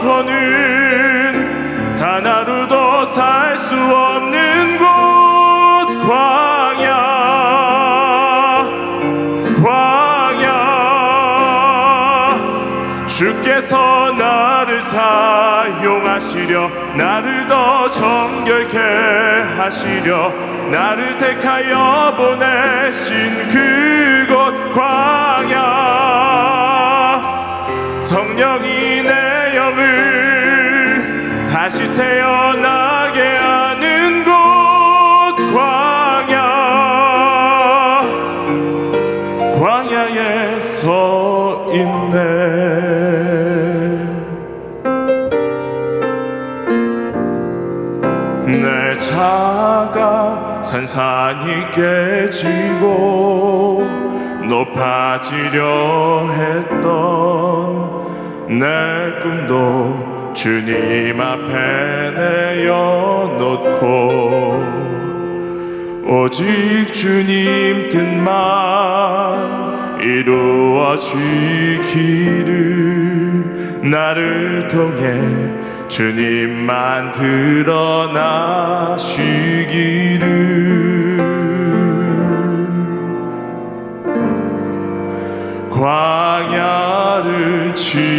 놓고는 단 하루도 살 수 없는 곳 광야. 광야. 주께서 나를 사용하시려 나를 더 정결케 하시려 나를 택하여 보내신 그 다시 태어나게 하는 곳 광야. 광야에 서 있네. 내 차가 산산이 깨지고 높아지려 했던 내 꿈도 주님 앞에 내어놓고 오직 주님 뜻만 이루어지기를 나를 통해 주님만 드러나시기를 광야를 지